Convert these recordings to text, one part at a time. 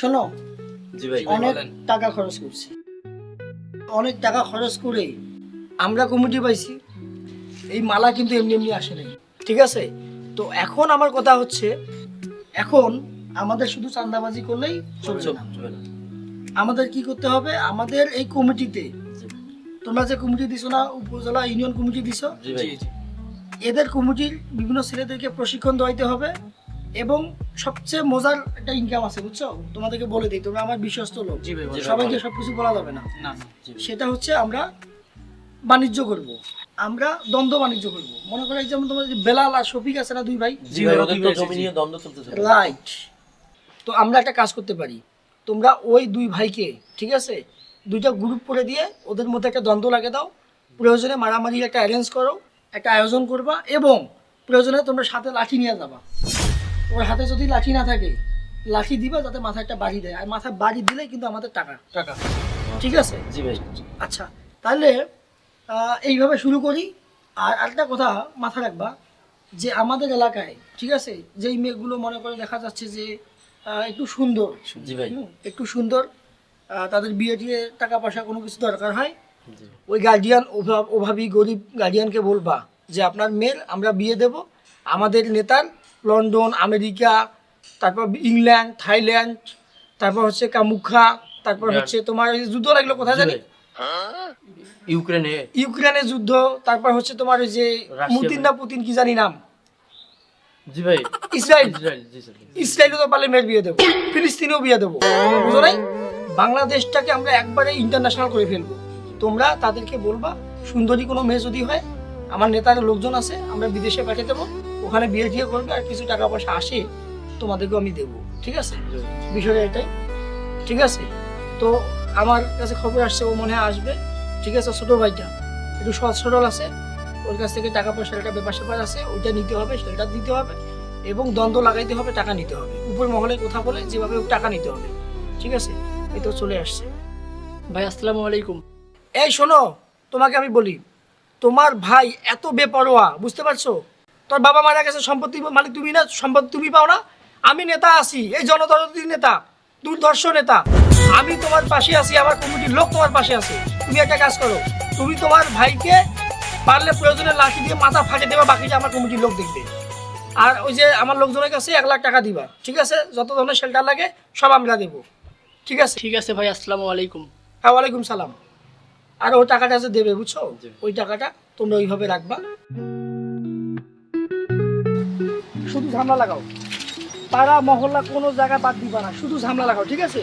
শোনো জি ভাই অনেক টাকা খরচ করছি। অনেক টাকা খরচ করে আমরা কমিটি পাইছি। এই মালা কিন্তু এমনি এমনি আসে নাই ঠিক আছে? তো এখন আমার কথা হচ্ছে এখন আমাদের শুধু চান্দাবাজি করলেই চলছে না। আমাদের কি করতে হবে? আমাদের এই কমিটিতে তোমরা যে কমিটি দিছো না উপজেলা ইউনিয়ন কমিটি দিছো? এদের কমিটির বিভিন্ন ছেলেদেরকে প্রশিক্ষণ দেওয়াইতে হবে। এবং সবচেয়ে মজার একটা ইনকাম আছে বুঝছ? তোমাদেরকে বলে দিই তোমরা আমার বিশ্বস্ত লোক। সবাইকে সবকিছু বলা যাবে না। সেটা হচ্ছে আমরা বাণিজ্য করব। আমরা দ্বন্দ্ব বাণিজ্য করব। মনে করো যেমন তোমার বেলাল আর শফিক আছে না দুই ভাই? রাইট তো আমরা একটা কাজ করতে পারি। তোমরা ওই দুই ভাইকে ঠিক আছে? দুইটা গ্রুপ করে দিয়ে ওদের মধ্যে একটা দ্বন্দ্ব লাগে দাও। প্রয়োজনে মারামারি একটা অ্যারেঞ্জ করো একটা আয়োজন করবা এবং প্রয়োজনে তোমরা সাথে লাঠি নিয়ে যাবা। ওর হাতে যদি লাঠি না থাকে লাঠি দিবা যাতে মাথায় একটা বাড়ি দেয়। আর মাথায় বাড়ি দিলেই কিন্তু আমাদের টাকা টাকা। ঠিক আছে? জি ভাই আচ্ছা তাহলে এইভাবে শুরু করি। আর একটা কথা মাথা রাখবা যে আমাদের এলাকায় ঠিক আছে যেই মেয়েগুলো মনে করে দেখা যাচ্ছে যে একটু সুন্দর জি ভাই। একটু সুন্দর তাদের বিয়ে টিয়ে টাকা পয়সা কোনো কিছু দরকার হয় ওই গার্জিয়ান অভাব অভাবী গরিব গার্জিয়ানকে বলবা যে আপনার মেয়ের আমরা বিয়ে দেব আমাদের নেতার লন্ডন আমেরিকা তারপর ইংল্যান্ড থাইল্যান্ড তারপর হচ্ছে কামুখা তারপর হচ্ছে তোমার যুদ্ধ লাগল কোথায় জানি? ইউক্রেনে। ইউক্রেনের যুদ্ধ তারপর হচ্ছে তোমার ওই যে পুতিন না পুতিন কি জানি নাম? জি ভাই। ইসরায়েল ইসরায়েল ইসরায়েলও তো পারলে মেয়ের বিয়ে দেবো ফিলিস্তিনেও বিয়ে দেবো। বুঝো নাই? বাংলাদেশটাকে আমরা একবারে ইন্টারন্যাশনাল করে ফেলব। তোমরা তাদেরকে বলবা সুন্দরী কোনো মেয়ে যদি হয় আমার নেতার লোকজন আছে আমরা বিদেশে পাঠিয়ে দেবো। ওখানে বিয়ে টিয়ে করবে আর কিছু টাকা পয়সা আসে তোমাদেরকেও আমি দেবো ঠিক আছে? বিষয়টা এটাই ঠিক আছে? তো আমার কাছে খবর আসছে ও মনে হয় আসবে ঠিক আছে? ছোট ভাইটা একটু সহজ সরল আছে ওর কাছ থেকে টাকা পয়সার একটা ব্যাপার স্যাপার আছে ওইটা নিতে হবে সেটা দিতে হবে এবং দ্বন্দ্ব লাগাইতে হবে টাকা নিতে হবে। উপর মহলে কথা বলে যেভাবে টাকা নিতে হবে ঠিক আছে? এই তো চলে আসছে। ভাই আসসালামু আলাইকুম। এই শোনো তোমাকে আমি বলি তোমার ভাই এত বেপরোয়া বুঝতে পারছ? তোর বাবা মারা গেছে সম্পত্তি মালিক তুমি না সম্পত্তি তুমি পাও না। আমি নেতা আছি এই জনদরদির নেতা দুর্ধর্ষ নেতা। আমি তোমার পাশে আছি আমার কমিটির লোক তোমার পাশে আছে। তুমি একটা কাজ করো তুমি তোমার ভাইকে পারলে প্রয়োজনে লাঠি দিয়ে মাথা ফাঁকে দেবা বাকিটা আমার কমিটির লোক দেখবে। আর ওই যে আমার লোকজনের কাছে এক লাখ টাকা দিবা ঠিক আছে? যত ধরনের শেল্টার লাগে সব আমরা দেবো। ঠিক আছে? ঠিক আছে ভাই আসসালামু আলাইকুম। হ্যাঁ ওয়ালাইকুম সালাম। আর ওই টাকাটা যে দেবে বুঝছ। ওই টাকাটা তোমরা ওইভাবে রাখবা। শুধু ঝামলা লাগাও। পাড়া মহল্লা কোনো জায়গায় বাদ দিবা না শুধু ঝামলা লাগাও ঠিক আছে?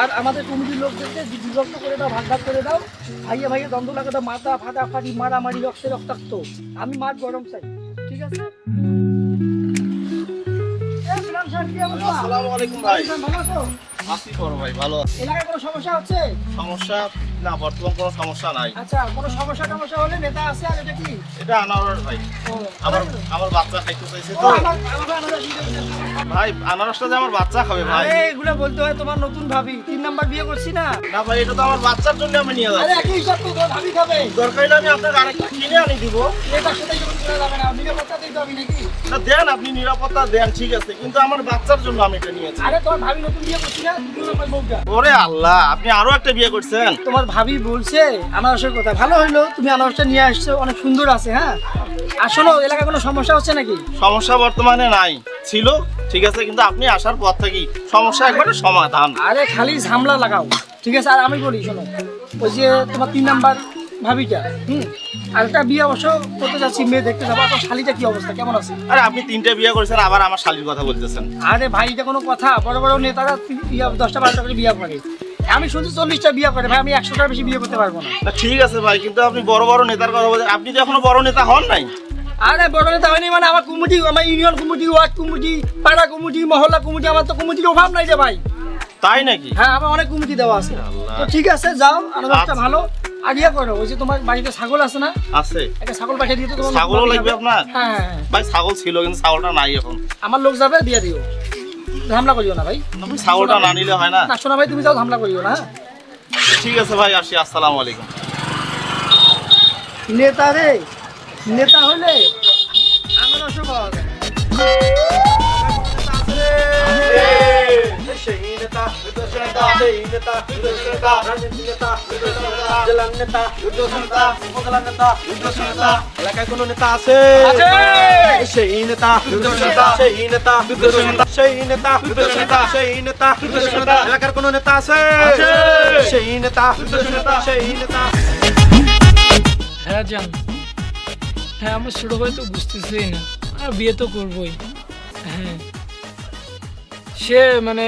আর আমাদের কমিটির লোকদেরকে বিভক্ত করে দাও ভাগ করে দাও ভাইয়ে ভাইয়ে দ্বন্দ্ব লাগা দাও মাথা ফাটা ফাটি মারামারি রক্তে রক্তাক্ত। আমি মার গরম চাই ঠিক আছে? আসসালামু আলাইকুম ভাই। ভালো আছো? আসি করো ভাই ভালো আছি। এলাকায় কোনো সমস্যা হচ্ছে? সমস্যা না বর্তমান কোনো সমস্যা নাই। আচ্ছা কোনো সমস্যা টমস্যা হলে নেতা আছে আর এটা কি? এটা আনারস ভাই। আমার আমার বাচ্চা খাইতে চাইছে তো। ভাই আনারসটা যে আমার বাচ্চা খাবে ভাই। এগুলো বলতে হয় তোমার নতুন ভাবি। তিন নাম্বার বিয়ে করছি না? না ভাই এটা তো আমার বাচ্চার জন্য আমি নিয়ে আরে একই হিসাব তো ভাবি খাবে। দরকার হলে আমি আপনাকে আরেকটা কিনে আনি দিব। এটার সাথে যখন যাবে না নিরাপত্তা দিতে হবে নাকি? না দেন আপনি নিরাপত্তা দেন ঠিক আছে কিন্তু আমার বাচ্চার জন্য আমি এটা নিয়েছি। আরে তোমার ভাবি নতুন বিয়ে করছি না? ওরে আল্লাহ আপনি আরও একটা বিয়ে করছেন? তোমার ভাবি বলছে আনারসের কথা। ভালো হইল তুমি আনারসটা নিয়ে আসছো অনেক সুন্দর আছে হ্যাঁ? আর শোনো এলাকায় কোনো সমস্যা হচ্ছে নাকি? সমস্যা বর্তমানে নাই। ছিল ঠিক আছে কিন্তু আপনি আসার পর থেকেই সমস্যা একবারে সমাধান। আরে খালি ঝামলা লাগাও ঠিক আছে? আর আমি বলি শোনো ওই যে তোমার তিন নাম্বার ভাবিটা হুম? আর একটা বিয়ে অবশ্য করতে যাচ্ছি মেয়ে দেখতে যাব। আপনার শালিটা কি অবস্থা? কেমন আছে? আরে আপনি তিনটে বিয়ে করেছেন আবার আমার শালির কথা বলতেছেন। আরে ভাই এটা কোনো কথা। বড় বড় নেতারা দশটা বারোটা করে বিয়ে করে। আমি শুনছি চল্লিশটা বিয়ে করে ভাই আমি একশোটার বেশি বিয়ে করতে পারব না। ঠিক আছে ভাই কিন্তু আপনি বড় বড় নেতার কথা বলছেন। আপনি তো এখনও বড় নেতা হন নাই। আরে বড় নেতা হয়নি মানে আমার কমিটি আমার ইউনিয়ন কমিটি ওয়ার্ড কমিটি পাড়া কমিটি মহল্লা কমিটি আমার তো কমিটির অভাব নাই রে ভাই। তাই নাকি? হ্যাঁ আমার অনেক কমিটি দেওয়া আছে। তো ঠিক আছে যাও আনারসটা আচ্ছা। ভালো। আর ইয়ে করো ওই যে তোমার বাড়িতে ছাগল আছে না? আছে। একটা ছাগল পাঠিয়ে দিয়ে তো তোমার ছাগলও লাগবে আপনার? হ্যাঁ হ্যাঁ, হ্যাঁ। ভাই ছাগল ছিল কিন্তু ছাগলটা নাই এখন। আমার লোক যাবে দিয়ে দিও। ঝামলা করিও না ভাই। তুমি ছাগলটা না নিলে হয় না। না শোনা ভাই তুমি যাও ঝামলা করিও না হ্যাঁ? ঠিক আছে ভাই আসি আসসালামু আলাইকুম। নেতা রে নেতা হলে আমার অসুখ নেতা দুর্দর্শ নেতা সেই নেতা দুর্দর্শ নেতা রাজনীতি নেতা দুর্দর্শ নেতা জেলার নেতা দুর্দর্শ নেতা উপজেলার নেতা দুর্দর্শ নেতা এলাকায় কোনো নেতা আছে সেই নেতা দুর্দর্শ নেতা সেই নেতা দুর্দর্শ নেতা সেই নেতা দুর্দর্শ নেতা সেই নেতা দুর্দর্শ নেতা এলাকার কোনো নেতা আছে সেই নেতা দুর্দর্শ নেতা সেই নেতা হ্যাঁ জান হ্যাঁ আমার ছোটো ভাই তো বুঝতেছেই না আর বিয়ে তো করবই হ্যাঁ সে মানে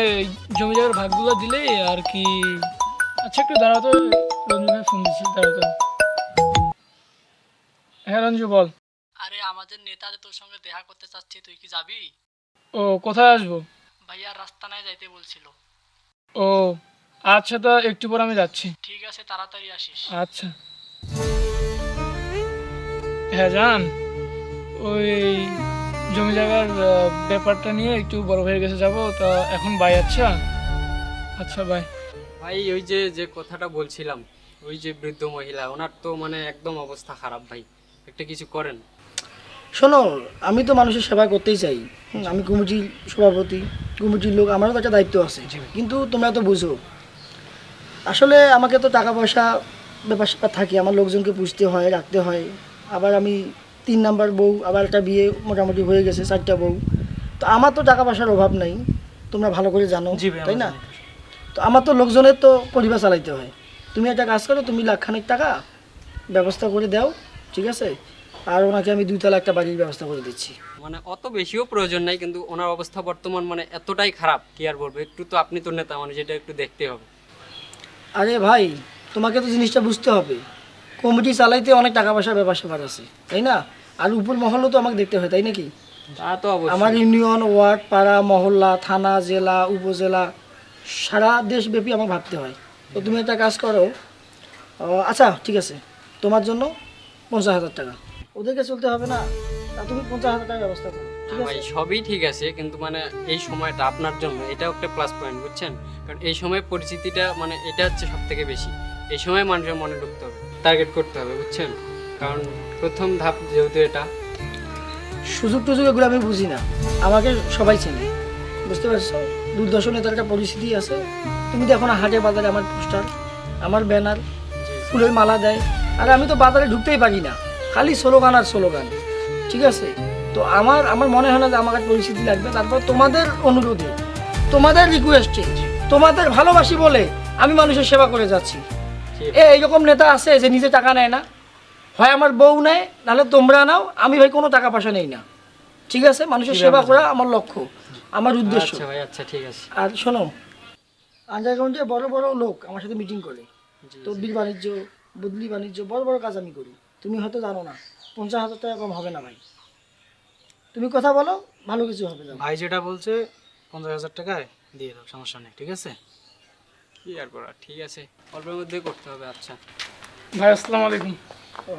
জমি জায়গার ভাগগুলো দিলে আর কি। আচ্ছা একটু দাঁড়াও তো রঞ্জু ফোন দিচ্ছি দাঁড়াও তো। হ্যাঁ রঞ্জু বল। আরে আমাদের নেতা যে তোর সঙ্গে দেখা করতে চাচ্ছে তুই কি যাবি? ও কোথায় আসব? ভাইয়া রাস্তা নাই যাইতে বলছিল। ও আচ্ছা তো একটু পর আমি যাচ্ছি। ঠিক আছে তাড়াতাড়ি আসিস। আচ্ছা। হ্যাঁ জান ওই জমি জায়গার ব্যাপারটা নিয়ে একটু বড় ভাইয়ের কাছে যাব তা এখন বাই আচ্ছা? আচ্ছা বাই ভাই ওই যে যে কথাটা বলছিলাম ওই যে বৃদ্ধ মহিলা ওনার তো মানে একদম অবস্থা খারাপ ভাই একটা কিছু করেন। শোনো আমি তো মানুষের সেবা করতেই চাই। আমি কমিটির সভাপতি কমিটির লোক আমারও তো একটা দায়িত্ব আছে। কিন্তু তোমরা তো বুঝো আসলে আমাকে তো টাকা পয়সা ব্যাপার স্যাপার থাকে আমার লোকজনকে পুষতে হয় রাখতে হয়। আবার আমি তিন নাম্বার বউ আবার একটা বিয়ে মোটামুটি হয়ে গেছে চারটা বউ। তো আমার তো টাকা পয়সার অভাব নাই তোমরা ভালো করে জানো তাই না? তো আমার তো লোকজনের তো পরিবার চালাইতে হয়। তুমি একটা কাজ করো তুমি লাখখানেক টাকা ব্যবস্থা করে দাও ঠিক আছে? আর ওনাকে আমি দুইতলা একটা বাড়ির ব্যবস্থা করে দিচ্ছি। মানে অত বেশিও প্রয়োজন নাই কিন্তু ওনার অবস্থা বর্তমান মানে এতটাই খারাপ কি আর বলব? একটু তো আপনি তো নেতা মানে যেটা একটু দেখতে হবে। আরে ভাই তোমাকে তো জিনিসটা বুঝতে হবে। কমিটি চালাইতে অনেক টাকা পয়সার ব্যাপার স্যাপার আছে তাই না? আর উপর মহলও তো আমাকে দেখতে হয় তাই নাকি? তা তো অবশ্যই। আমার ইউনিয়ন ওয়ার্ড পাড়া মহল্লা থানা জেলা উপজেলা সারা দেশব্যাপী আমার ভাবতে হয়। তো তুমি একটা কাজ করো আহ, আচ্ছা ঠিক আছে তোমার জন্য পঞ্চাশ হাজার টাকা। ওদেরকে চলতে হবে না তা তুমি পঞ্চাশ হাজার টাকার ব্যবস্থা করো ঠিক আছে? ভাই সবই ঠিক আছে কিন্তু মানে এই সময়টা আপনার জন্য এটাও একটা প্লাস পয়েন্ট বুঝছেন? কারণ এই সময় পরিচিতিটা মানে এটা হচ্ছে সব থেকে বেশি। এই সময় মানুষের মনে ঢুকতে হবে। টার্গেট করতে হবে, বুঝছেন? কারণ প্রথম ধাপ যেহেতু এটা। সুযোগ টুযোগ এগুলো আমি বুঝি না। আমাকে সবাই চেনে। বুঝতে পারছ? দূরদর্শনে তার একটা পরিস্থিতি আছে। তুমি দেখো না হাটে বাজারে আমার পোস্টার, আমার ব্যানার, ফুলের মালা দেয়। আর আমি তো বাজারে ঢুকতেই পারি না। খালি স্লোগান আর স্লোগান। ঠিক আছে? তো আমার আমার মনে হয় না যে আমার পরিস্থিতি লাগবে। তারপর তোমাদের অনুরোধে, তোমাদের রিকোয়েস্টে তোমাদের ভালোবাসি বলে আমি মানুষের সেবা করে যাচ্ছি। এ এইরকম নেতা আছে যে নিজে টাকা নেয় না। হয় আমার বউ নেয় নাহলে তোমরা নাও আমি ভাই কোনো টাকা পয়সা নেই না। ঠিক আছে? মানুষের সেবা করা আমার লক্ষ্য আমার উদ্দেশ্য। আচ্ছা ভাই আচ্ছা ঠিক আছে। আর শোনো আন্ডারগ্রাউন্ডে বড় বড় লোক আমার সাথে মিটিং করে। তদবির বাণিজ্য বদলি বাণিজ্য বড় বড় কাজ আমি করি। তুমি হয়তো জানো না পঞ্চাশ হাজার টাকা কম হবে না ভাই। তুমি কথা বলো ভালো কিছু হবে না। ভাই যেটা বলছে পঞ্চাশ হাজার টাকায় দিয়ে দাও সমস্যা নেই ঠিক আছে? কি আর করা? ঠিক আছে অল্পের মধ্যে করতে হবে আচ্ছা। ভাই আসসালামু আলাইকুম।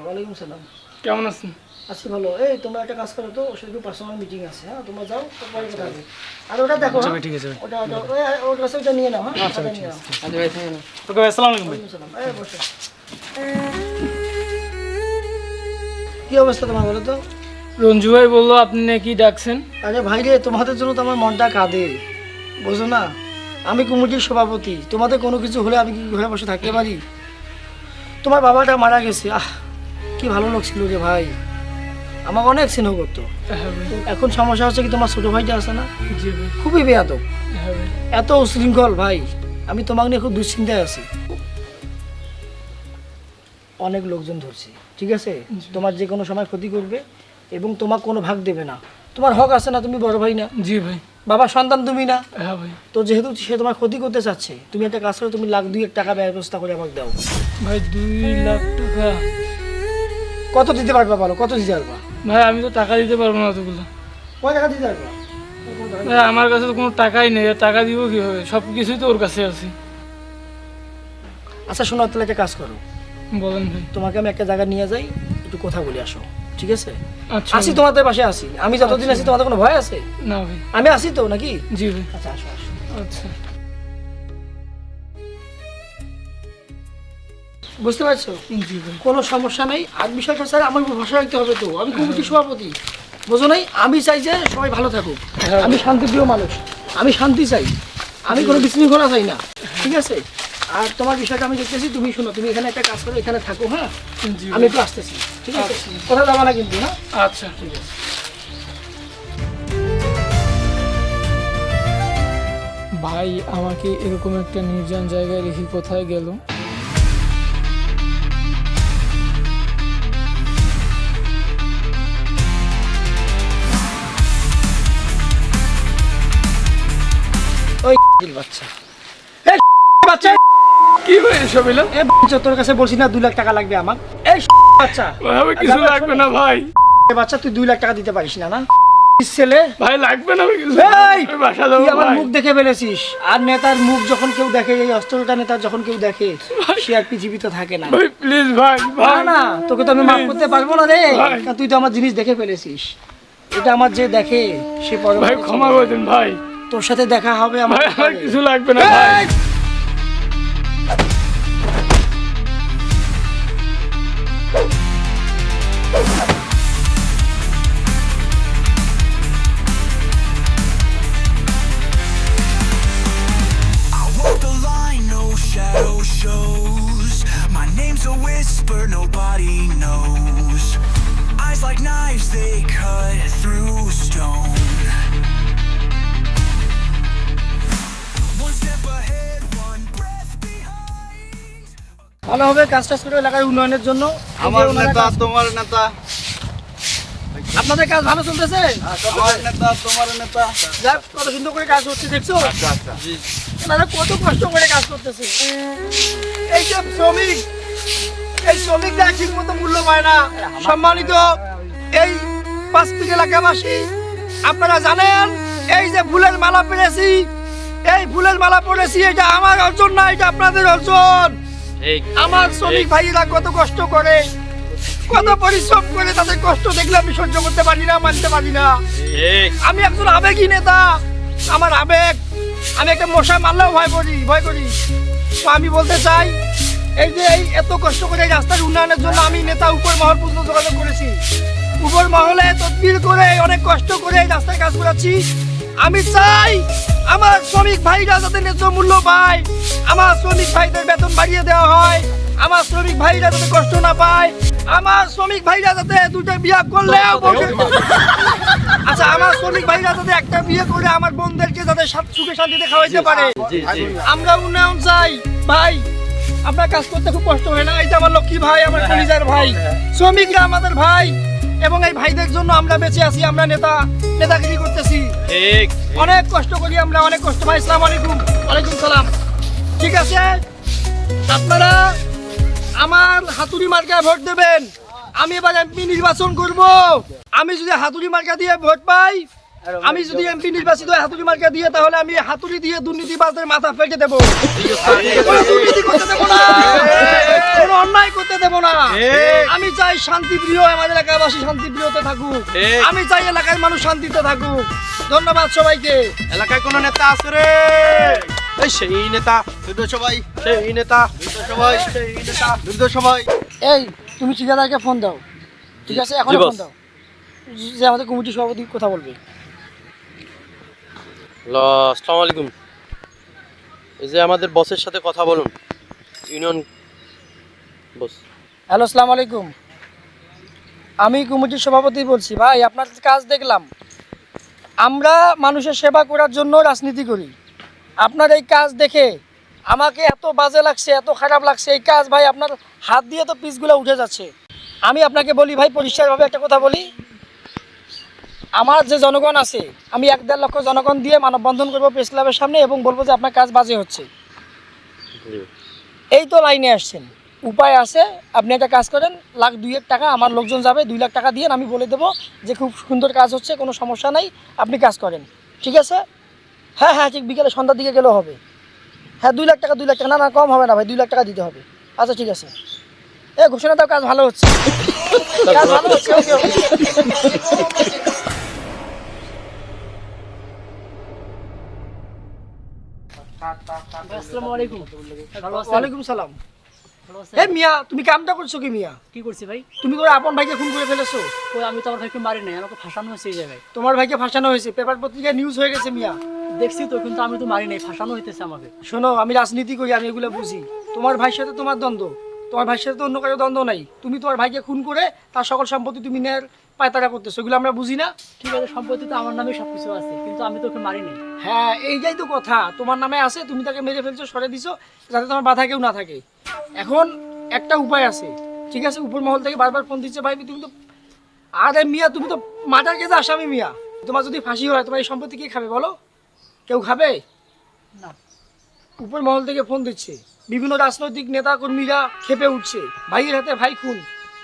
ওয়ালাইকুম সালাম। কেমন আছেন? আছি ভালো। এই তোমরা একটা কাজ করো তো ওর পার্সোনাল মিটিং আছে হ্যাঁ? তোমরা যাও তারপরে কথা হবে। আর ওটা দেখো হ্যাঁ? ঠিক আছে ওটা ওটা ওই ওর কাছে ওটা নিয়ে নাও হ্যাঁ? ওটা নিয়ে নাও। আচ্ছা ভাই থাকে না ওকে ভাই আসসালামু আলাইকুম ভাই। সালাম। এই বসো। কি অবস্থা তোমার বলো তো? রঞ্জু ভাই বলল আপনি নাকি ডাকছেন? আরে ভাই রে তোমাদের জন্য তো আমার মনটা কাঁদে। বুঝো না? আমি কমিটির সভাপতি। তোমাদের কোনো কিছু হলে আমি কি ঘরে বসে থাকতে পারি? তোমার বাবাটা মারা গেছে। আহ কি ভালো লোক ছিল রে ভাই। আমাকে অনেক স্নেহ করতো। এখন সমস্যা হচ্ছে কি তোমার ছোট ভাইটা আছে না? খুবই বেয়াদব। হ্যাঁ এত উশৃঙ্খল ভাই। আমি তোমাকে নিয়ে খুব দুশ্চিন্তায় আছি। অনেক লোকজন ধরছি ঠিক আছে? তোমার যে কোনো সময় ক্ষতি করবে এবং তোমার কোনো ভাগ দেবে না। তোমার হক আছে না তুমি বড় ভাই না? জি ভাই। বাবা সন্তান তুমি না। হ্যাঁ ভাই। তো যেহেতু সে তোমার ক্ষতি করতে চাচ্ছে তুমি একটা কাজ করো তুমি লাখ দুই এক টাকা ব্যবস্থা করে আমাকে দাও। ভাই দুই লাখ টাকা। কত দিতে পারবা বলো? কত দিতে পারবা? ভাই আমি তো টাকা দিতে পারব না অতগুলো। কয় টাকা দিতে পারবা? ভাই আমার কাছে তো কোনো টাকাই নেই। টাকা দিব কীভাবে? সব কিছুই তো ওর কাছে আছে। আচ্ছা শোনো তাহলে একটা কাজ করো। বলেন ভাই। তোমাকে আমি একটা জায়গা নিয়ে যাই একটু কথা বলে আসো। ঠিক আছে? আচ্ছা আসি তোমাদের পাশে আসি। আমি যতদিন আছি তোমাদের কোনো ভয় আছে? না ভাই। আমি আসি তো নাকি? জি ভাই। আচ্ছা আসো আসো। আচ্ছা। বুঝতে পারছ? কোনো সমস্যা নেই। আর বিষয়টা স্যার আমার উপর ভরসা রাখতে হবে তো। আমি কমিটি সভাপতি বোঝো নাই? আমি চাই যে সবাই ভালো থাকুক। আমি শান্তিপ্রিয় মানুষ। আমি শান্তি চাই। আমি কোনো বিশৃঙ্খলা চাই না। ঠিক আছে? আর তোমার বিষয়টা আমি দেখতেছি তুমি শোনো তুমি এখানে একটা কাজ করো এখানে থাকো হ্যাঁ? আমি একটু আসতেছি ঠিক আছে? কোথাও যাবা না কিন্তু হ্যাঁ? আচ্ছা। ঠিক আছে। ভাই আমাকে এরকম একটা নির্জন জায়গায় রেখে কোথায় গেল? ওই বাচ্চা। বাচ্চা! কি এসব এ বাচ্চা তোর কাছে বলছি না লাখ টাকা লাগবে আমার। এই বাচ্চা। ভাই কিছু লাগবে না ভাই। এ বাচ্চা তুই লাখ টাকা দিতে পারিস না না? ছেলে। ভাই লাগবে না কিছু এই! তুই আমার মুখ দেখে ফেলেছিস। আর নেতার মুখ যখন কেউ দেখে এই অস্ত্রটা নেতার যখন কেউ দেখে সে আর থাকে না। ভাই প্লিজ ভাই না না তোকে তো আমি মাফ করতে পারব না রে। তুই তো আমার জিনিস দেখে ফেলেছিস। এটা আমার যে দেখে সে পরে ভাই ক্ষমা করে দিন ভাই। তোর সাথে দেখা হবে আমার। কিছু লাগবে না ভাই। হবে কাজ টাজ করে এলাকার উন্নয়নের জন্য। আমার নেতা তোমার নেতা। আপনাদের কাজ ভালো চলতেছে? আমার নেতা তোমার নেতা। যাক কত সুন্দর করে কাজ হচ্ছে দেখছ? আচ্ছা আচ্ছা। কত কষ্ট করে কাজ করতেছে। এই যে শ্রমিক এই শ্রমিকরা ঠিক মতো মূল্য পায় না। সম্মানিত এই পাঁচ পিঠ এলাকাবাসী আপনারা জানেন এই যে ফুলের মালা পেরেছি এই ফুলের মালা পড়েছি এটা আমার অর্জন না এটা আপনাদের অর্জন। আমার শ্রমিক ভাইরা কত কষ্ট করে কত পরিশ্রম করে তাদের কষ্ট দেখলে আমি সহ্য করতে পারি না মানতে পারি না। আমি একজন আবেগী নেতা আমার আবেগ আমি একটা মশা মারলেও ভয় করি ভয় করি। তো আমি বলতে চাই এই যে এই এত কষ্ট করে এই রাস্তার উন্নয়নের জন্য আমি নেতা উপর মহল পর্যন্ত যোগাযোগ করেছি উপর মহলে তদবির করে অনেক কষ্ট করে এই রাস্তায় কাজ করাচ্ছি আমি চাই আমার শ্রমিক ভাইরা যাতে ন্যায্য মূল্য পায় আমার শ্রমিক ভাইদের বেতন বাড়িয়ে দেওয়া হয় আমার শ্রমিক ভাইরা যাতে কষ্ট না পায় আমার শ্রমিক ভাইরা যাতে দুটো বিয়া করলেও আচ্ছা আমার শ্রমিক ভাইরা যাতে একটা বিয়ে করে আমার বোনদেরকে যাতে সুখে শান্তিতে খাওয়াইতে পারে। আমরা উন্নয়ন চাই। ভাই আপনার কাজ করতে খুব কষ্ট হয় না? যে আমার লক্ষ্মী ভাই আমার কলিজার ভাই। শ্রমিকরা আমাদের ভাই। এবং এই ভাইদের জন্য আমরা বেঁচে আছি আমরা নেতা নেতাগিরি করতেছি। ঠিক অনেক কষ্ট করি আমরা অনেক কষ্ট। ভাই ইসলাম আলাইকুম। ওয়ালাইকুম সালাম। ঠিক আছে? আপনারা আমার হাতুড়ি মার্কায় ভোট দেবেন। আমি এবার এমপি নির্বাচন করব। আমি যদি হাতুড়ি মার্কা দিয়ে ভোট পাই আমি যদি এমপি নির্বাচিত হাতুড়ি মার্কা দিয়ে তাহলে আমি হাতুড়ি দিয়ে দুর্নীতিবাজদের মাথা ফেটে দেবো। কোনো দুর্নীতি করতে দেবো না। কোনো অন্যায় করতে দেবো না। আমি চাই শান্তিপ্রিয় আমার এলাকাবাসী শান্তিপ্রিয়তে থাকুক। আমি চাই এলাকার মানুষ শান্তিতে থাকুক। ধন্যবাদ সবাইকে। এলাকায় কোনো নেতা আছে রে? এই সেই নেতা। দুটো সবাই। সেই নেতা। দুটো সবাই। সেই নেতা। দুটো সবাই। এই তুমি ঠিকাদারকে ফোন দাও। ঠিক আছে? এখন ফোন দাও। যে আমাদের কমিটি সভাপতি কথা বলবে। আসসালামু আলাইকুম। এই যে আমাদের বসের সাথে কথা বলুন। ইউনিয়ন বস। হ্যালো, আসসালামু আলাইকুম। আমি কমিটির সভাপতি বলছি, ভাই, আপনার কাজ দেখলাম। আমরা মানুষের সেবা করার জন্য রাজনীতি করি। আপনার এই কাজ দেখে আমাকে এত বাজে লাগছে, এত খারাপ লাগছে। এই কাজ, ভাই, আপনার হাত দিয়ে তো পিসগুলো উঠে যাচ্ছে। আমি আপনাকে বলি, ভাই, পরিষ্কারভাবে একটা কথা বলি। আমার যে জনগণ আছে আমি এক দেড় লক্ষ জনগণ দিয়ে মানববন্ধন করব প্রেস ক্লাবের সামনে এবং বলব যে আপনার কাজ বাজে হচ্ছে। এই তো লাইনে আসছেন। উপায় আছে আপনি একটা কাজ করেন লাখ দুইয়েক টাকা আমার লোকজন যাবে দুই লাখ টাকা দিয়ে আমি বলে দেবো যে খুব সুন্দর কাজ হচ্ছে কোনো সমস্যা নাই আপনি কাজ করেন। ঠিক আছে? হ্যাঁ হ্যাঁ ঠিক বিকেলে সন্ধ্যার দিকে গেলেও হবে। হ্যাঁ দুই লাখ টাকা দুই লাখ টাকা না না কম হবে না ভাই দুই লাখ টাকা দিতে হবে। আচ্ছা ঠিক আছে। এ ঘোষণা দাও কাজ ভালো হচ্ছে। কাজ ভালো হচ্ছে আসসালামু আলাইকুম। ওয়ালাইকুম সালাম। এ মিয়া তুমি কামটা করছ কি মিয়া? কি করছি ভাই? তুমি করে আপন ভাইকে খুন করে ফেলেছো? ওই আমি তো আমার ভাইকে মারি নাই আমাকে ফাঁসানো হয়েছে এই জায়গায়। তোমার ভাইকে ফাঁসানো হয়েছে। পেপার পত্রিকায় নিউজ হয়ে গেছে মিয়া। দেখছি তো কিন্তু আমি তো মারি নাই ফাঁসানো হইতেছে আমাকে। শোনো আমি রাজনীতি করি আমি এগুলো বুঝি। তোমার ভাইয়ের সাথে তোমার দ্বন্দ্ব। তোমার ভাইয়ের সাথে তো অন্য কারও দ্বন্দ্ব নাই। তুমি তোমার ভাইকে খুন করে তার সকল সম্পত্তি তুমি নেয়ার পায়তারা করতেছো এগুলো আমরা বুঝি না। ঠিক আছে সম্পত্তি তো আমার নামে সবকিছু আছে কিন্তু আমি তো ওকে মারি নাই হ্যাঁ এইটাই তো কথা। তোমার নামে আছে তুমি তাকে মেরে ফেলছো সরে দিছো যাতে তোমার বাধা কেউ না থাকে। এখন একটা উপায় আছে ঠিক আছে উপর মহল থেকে বারবার ফোন দিচ্ছে ভাই তুমি তো আরে মিয়া তুমি তো মার্ডার কেসে আসামি মিয়া। তোমার যদি ফাঁসি হয় তোমার এই সম্পত্তি কে খাবে বলো? কেউ খাবে? না। উপর মহল থেকে ফোন দিচ্ছে। বিভিন্ন রাজনৈতিক নেতা কর্মীরা খেপে উঠছে। ভাইয়ের হাতে ভাই খুন।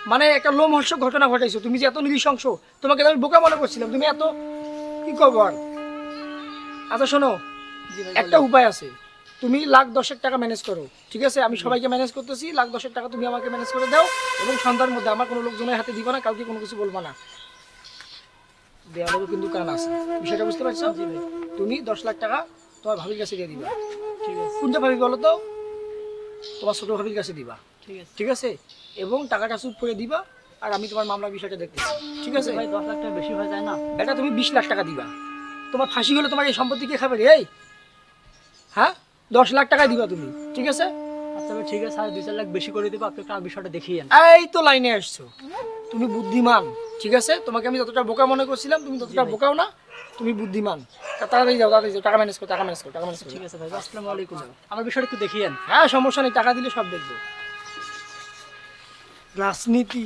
মানে একটা লোমহর্ষক ঘটনা ঘটাইছো তুমি যে এত নৃশংস তোমাকে আমি বোকা মনে করছিলাম তুমি এত কি খবর আচ্ছা শোনো একটা উপায় আছে। তুমি লাখ দশেক টাকা ম্যানেজ করো ঠিক আছে? আমি সবাইকে ম্যানেজ করতেছি লাখ দশেক টাকা তুমি আমাকে ম্যানেজ করে দাও এবং সন্ধ্যার মধ্যে আমার কোনো লোকজনের হাতে দিবা না কাউকে কোনো কিছু বলবা না। দেওয়ালেও কিন্তু কান আছে। বিষয়টা বুঝতে পারছ? তুমি দশ লাখ টাকা তোমার ভাবির কাছে দিয়ে দিবা। ঠিক আছে। কোনটা ভাবি বলো তো? তোমার ছোট ভাবির কাছে দিবা। ঠিক আছে। ঠিক আছে? এবং টাকাটা সুদ করে দিবা আর আমি তোমার মামলার বিষয়টা দেখতেছি। ঠিক আছে? ভাই দশ লাখ টাকা বেশি হয়ে যায় না? এটা তুমি বিশ লাখ টাকা দিবা। তোমার ফাঁসি হলে তোমার এই সম্পত্তি কে খাবে রে? এই? হ্যাঁ? দশ লাখ টাকা দিবা তুমি। ঠিক আছে? আচ্ছা ঠিক আছে আর দুই চার লাখ বেশি করে দেবো আপনি একটু বিষয়টা দেখিয়েন এই তো লাইনে আসছো। তুমি বুদ্ধিমান। ঠিক আছে? তোমাকে আমি যতটা বোকা মনে করছিলাম তুমি ততটা বোকাও না তুমি বুদ্ধিমান। তাড়াতাড়ি যাও তাড়াতাড়ি যাও টাকা ম্যানেজ করো টাকা ম্যানেজ করো টাকা ম্যানেজ করো। ঠিক আছে ভাই আসসালামু আলাইকুম। আমার বিষয়টা একটু দেখিয়েন হ্যাঁ সমস্যা নেই টাকা দিলে সব দেখব। রাজনীতি।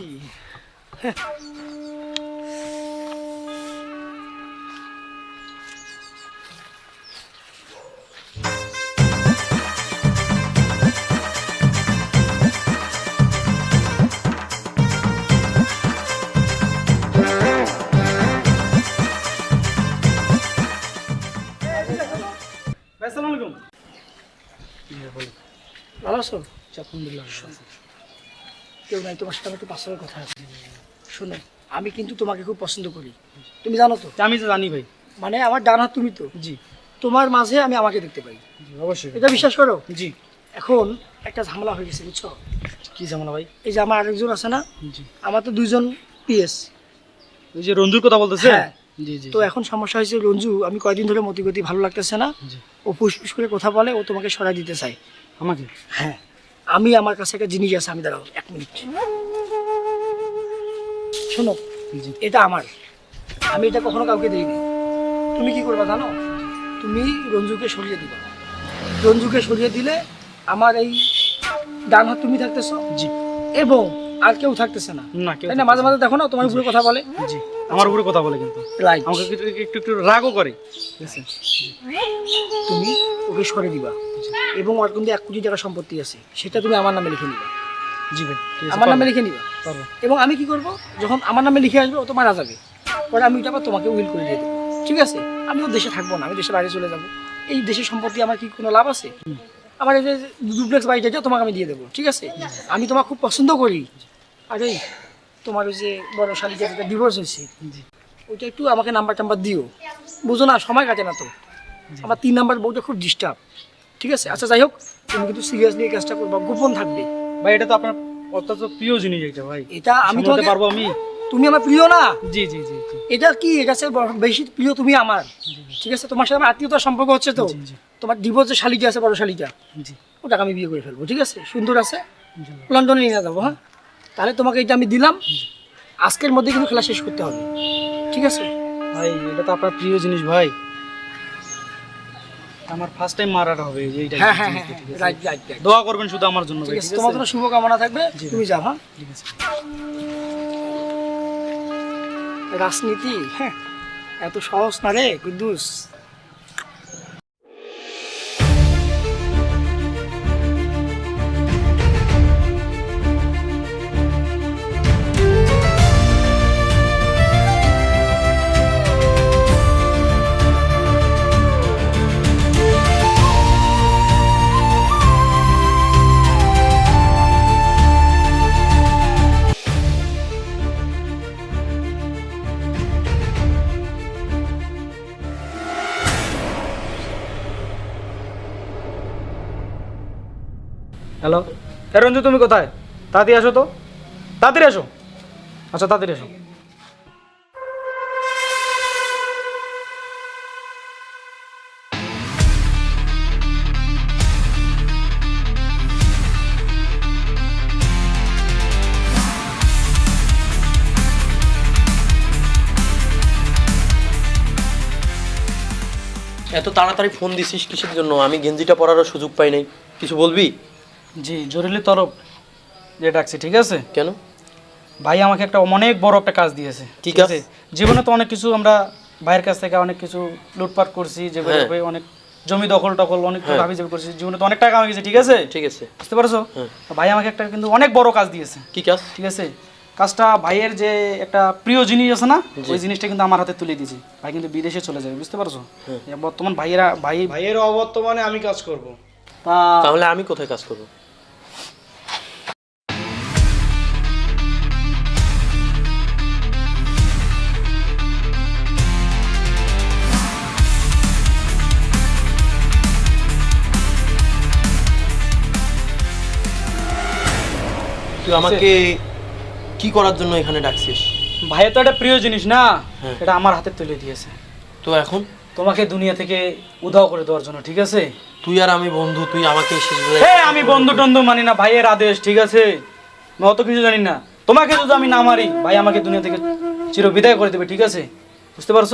ভাই আসসালামু আলাইকুম। ভালো আছো? আলহামদুলিল্লাহ কেউ নাই তোমার সাথে আমার একটু পার্সোনাল কথা আছে। শোনো আমি কিন্তু তোমাকে খুব পছন্দ করি। তুমি জানো তো? আমি তো জানি ভাই। মানে আমার ডান হাত তুমি তো? জি। তোমার মাঝে আমি আমাকে দেখতে পাই। জি অবশ্যই। এটা বিশ্বাস করো? জি। এখন একটা ঝামেলা হয়ে গেছে বুঝছ? কি ঝামেলা ভাই? এই যে আমার আরেকজন আছে না? জি। আমার তো দুইজন পিএস। ওই যে রঞ্জুর কথা বলতেছে? হ্যাঁ। জি জি তো এখন সমস্যা হয়েছে রঞ্জু আমি কয়দিন ধরে মতিগতি ভালো লাগতেছে না। ও ফুসফুস করে কথা বলে ও তোমাকে সরাই দিতে চায়। আমাকে? হ্যাঁ। আমি আমার কাছে একটা জিনিস আছে আমি দাঁড়াও এক মিনিট। শোনো এটা আমার। আমি এটা কখনো কাউকে দিইনি। তুমি কি করবা জানো? তুমি রঞ্জুকে সরিয়ে দিবা। রঞ্জুকে সরিয়ে দিলে আমার এই ডান হাত তুমি থাকতেছো জি। এবং আর কেউ থাকতেছে না। না মাঝে মাঝে দেখো না তোমার উপরে কথা বলে। জি। আমার উপরে কথা বলে কিন্তু। রাইট আমাকে একটু একটু একটু রাগও করে। ঠিক আছে? তুমি ওকে সরে দিবা। এবং ওর কিন্তু এক কোটি টাকা সম্পত্তি আছে। সেটা তুমি আমার নামে লিখে নিবা। জি ভাই আমার নামে লিখে নিবা। এবং আমি কি করব? যখন আমার নামে লিখে আসবে ও তো মারা যাবে। পরে আমি আবার তোমাকে উইল করে দিয়ে দেবো। ঠিক আছে? আমি তো দেশে থাকব না। আমি দেশে বাইরে চলে যাব। এই দেশের সম্পত্তি আমার কি কোনো লাভ আছে? আমার এই যে ডুপ্লেক্স বাড়িটা তোমাকে আমি দিয়ে দেবো। ঠিক আছে? আমি তোমাকে খুব পছন্দ করি। আরে তোমার ওই যে বড় শালিকা যেটা ডিভোর্স হয়েছে ওইটা একটু আমাকে নাম্বার টাম্বার দিও। বুঝো না সময় কাটে না তো। আমার তিন নাম্বার বউটা খুব ডিস্টার্ব ঠিক আছে? আচ্ছা যাই হোক তুমি কিন্তু সিরিয়াসলি এই কাজটা করবা গোপন থাকবে। ভাই এটা তো আপনার অত্যন্ত প্রিয় জিনিস এটা ভাই। এটা আমি তোমাকে পারব আমি। তুমি আমার প্রিয় না? জি জি জি এটা কি? এটা বড়- বেশি প্রিয় তুমি আমার। ঠিক আছে? তোমার সাথে আমার আত্মীয়তার সম্পর্ক হচ্ছে তো। তোমার ডিভোর্স শালিকা আছে বড় শালিকা জি। ওটাকে আমি বিয়ে করে ফেলব ঠিক আছে? সুন্দর আছে? লন্ডনে নিয়ে যাব হ্যাঁ? তাহলে তোমাকে এটা আমি দিলাম। আজকের মধ্যে কিন্তু খেলা শেষ করতে হবে। ঠিক আছে? ভাই এটা তো আপনার প্রিয় জিনিস ভাই। আমার ফার্স্ট টাইম মারাটা হবে এইটা হ্যাঁ হ্যাঁ হ্যাঁ রাইট রাইট রাইট দোয়া করবেন শুধু আমার জন্য ঠিক আছে তোমার জন্য শুভকামনা থাকবে। তুমি যাও হ্যাঁ? ঠিক আছে। রাজনীতি হ্যাঁ এত সহজ না রে কুদ্দুস। হ্যালো রঞ্জু, তুমি কোথায়? তাড়াতাড়ি আসো তো। তাড়াতাড়ি আসো। আচ্ছা তাড়াতাড়ি আসো। এত তাড়াতাড়ি ফোন দিছিস কিসের জন্য? আমি গেঞ্জিটা পরারও সুযোগ পাই নাই। কিছু বলবি? জি জরুরি তরফ যে ডাকছি ঠিক আছে? কেন? ভাই আমাকে একটা অনেক বড় একটা কাজ দিয়েছে কি কাজ? জীবনে তো অনেক কিছু আমরা ভাইয়ের কাছ থেকে অনেক কিছু লুটপাট করছি যেগুলো হ্যাঁ। অনেক জমি দখল টখল অনেক হ্যাঁ। ভাবি করছি জীবনে তো অনেক টাকা হয়ে গেছে ঠিক আছে? ঠিক আছে। বুঝতে পারছ? হ্যাঁ। ভাই আমাকে একটা কিন্তু অনেক বড় কাজ দিয়েছে কি কাজ? ঠিক আছে? কাজটা ভাইয়ের যে একটা প্রিয় জিনিস আছে না ওই জিনিসটা কিন্তু আমার হাতে তুলে দিয়েছি। ভাই কিন্তু বিদেশে চলে যাবে বুঝতে পারছ? বর্তমান ভাইয়েরা ভাই ভাইয়ের অবর্তমানে আমি কাজ করব। তাহলে আমি কোথায় কাজ করব? তুই আমাকে কি করার জন্য এখানে ডাকছিস? ভাইয়ের তো একটা প্রিয় জিনিস না? হ্যাঁ। এটা আমার হাতে তুলে দিয়েছে। তো এখন? তোমাকে দুনিয়া থেকে উধাও করে দেওয়ার জন্য ঠিক আছে? তুই আর আমি বন্ধু তুই আমাকে শেষ বেলায় আমি বন্ধু টন্ধু মানি না ভাইয়ের আদেশ ঠিক আছে? আমি অত কিছু জানি না। তোমাকে যদি আমি না মারি ভাই আমাকে দুনিয়া থেকে চির বিদায় করে দেবে ঠিক আছে? বুঝতে পারছ?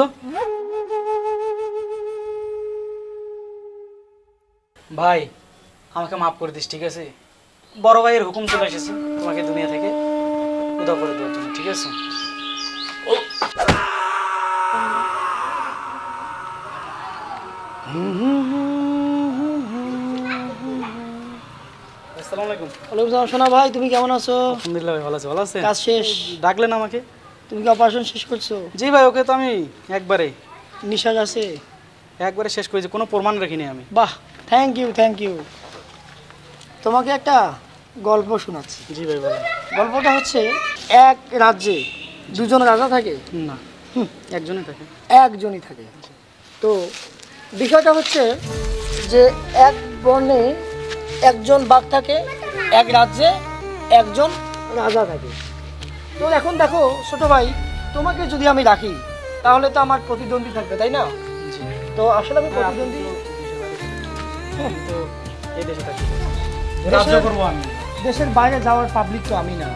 ভাই আমাকে মাফ করে দিস ঠিক আছে? বড় ভাইয়ের হুকুম চলে এসেছে তোমাকে দুনিয়া থেকে উদাও করে দেওয়ার জন্য ঠিক আছে? আসসালামু আলাইকুম। ওয়ালাইকুম সালাম সোনা ভাই তুমি কেমন আছো? আলহামদুলিল্লাহ ভাই ভালো আছে ভালো কাজ শেষ। ডাকলেন আমাকে। তুমি কি অপারেশন শেষ করছ? জি ভাই ওকে তো আমি একবারে। নিঃশ্বাস আছে? একবারে শেষ করেছি কোনো প্রমাণ রাখিনি আমি। বাহ থ্যাংক ইউ থ্যাংক ইউ তোমাকে একটা গল্প শোনাচ্ছি জি ভাই বলেন গল্পটা হচ্ছে এক রাজ্যে দুজন রাজা থাকে না একজনই থাকে একজনই থাকে তো বিষয়টা হচ্ছে যে এক বনে একজন বাঘ থাকে এক রাজ্যে একজন রাজা থাকে তো এখন দেখো ছোট ভাই তোমাকে যদি আমি রাখি তাহলে তো আমার প্রতিদ্বন্দ্বী থাকবে তাই না তো আসলে আমি প্রতিদ্বন্দ্বী তো এই দেশে থাকি রাজ্য করব আমি। দেশের বাইরে যাওয়ার পাবলিক তো আমি না।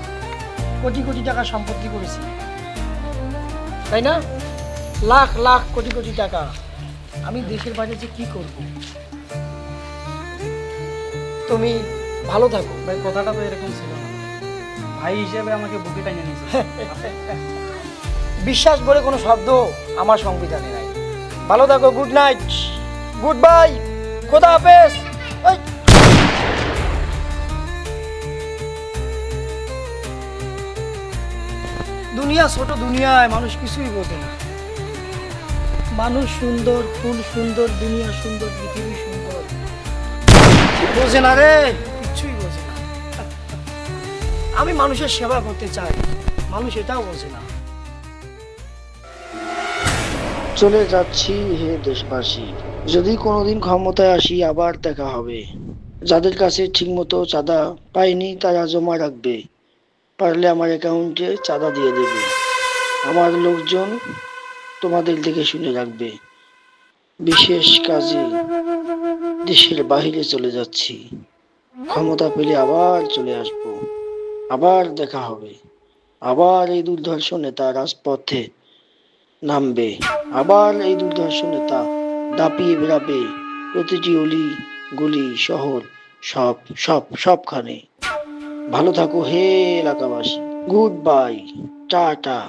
কোটি কোটি টাকা সম্পত্তি করেছি। তাই না? লাখ লাখ কোটি কোটি টাকা। আমি দেশের বাইরে যে কি করব? তুমি ভালো থাকো। ভাই কথাটা তো এরকম ছিল না। ভাই হিসেবে আমাকে বুকে টাইনে নিয়েছে। বিশ্বাস বলে কোনো শব্দ আমার সংবিধানে নাই। ভালো থাকো গুড নাইট গুড বাই খোদা হাফেজ। দুনিয়া ছোট দুনিয়ায় মানুষ কিছুই বোঝে না। মানুষ সুন্দর, ফুল সুন্দর, দুনিয়া সুন্দর, পৃথিবী সুন্দর। বোঝে না রে, কিছুই বোঝে না। আমি মানুষের সেবা করতে চাই, মানুষ এটাও বোঝে না। চলে যাচ্ছি হে দেশবাসী, যদি কোনোদিন ক্ষমতায় আসি আবার দেখা হবে। যাদের কাছে ঠিকমতো চাঁদা পায়নি তারা জমা রাখবে। পারলে আমার অ্যাকাউন্টে চাঁদা দিয়ে দেবে। আমার লোকজন তোমাদের দিকে শুনে রাখবে। বিশেষ কাজে দেশের বাইরে চলে যাচ্ছি। ক্ষমতা পেলে আবার চলে আসব। আবার দেখা হবে। আবার এই দুর্ধর্ষ নেতা রাজপথে নামবে। আবার এই দুর্ধর্ষ নেতা দাপিয়ে বেড়াবে। প্রতিটি অলি, গলি, শহর, সব সব, সবখানে। ভালো থাকো হে এলাকাবাসী। Good bye tata.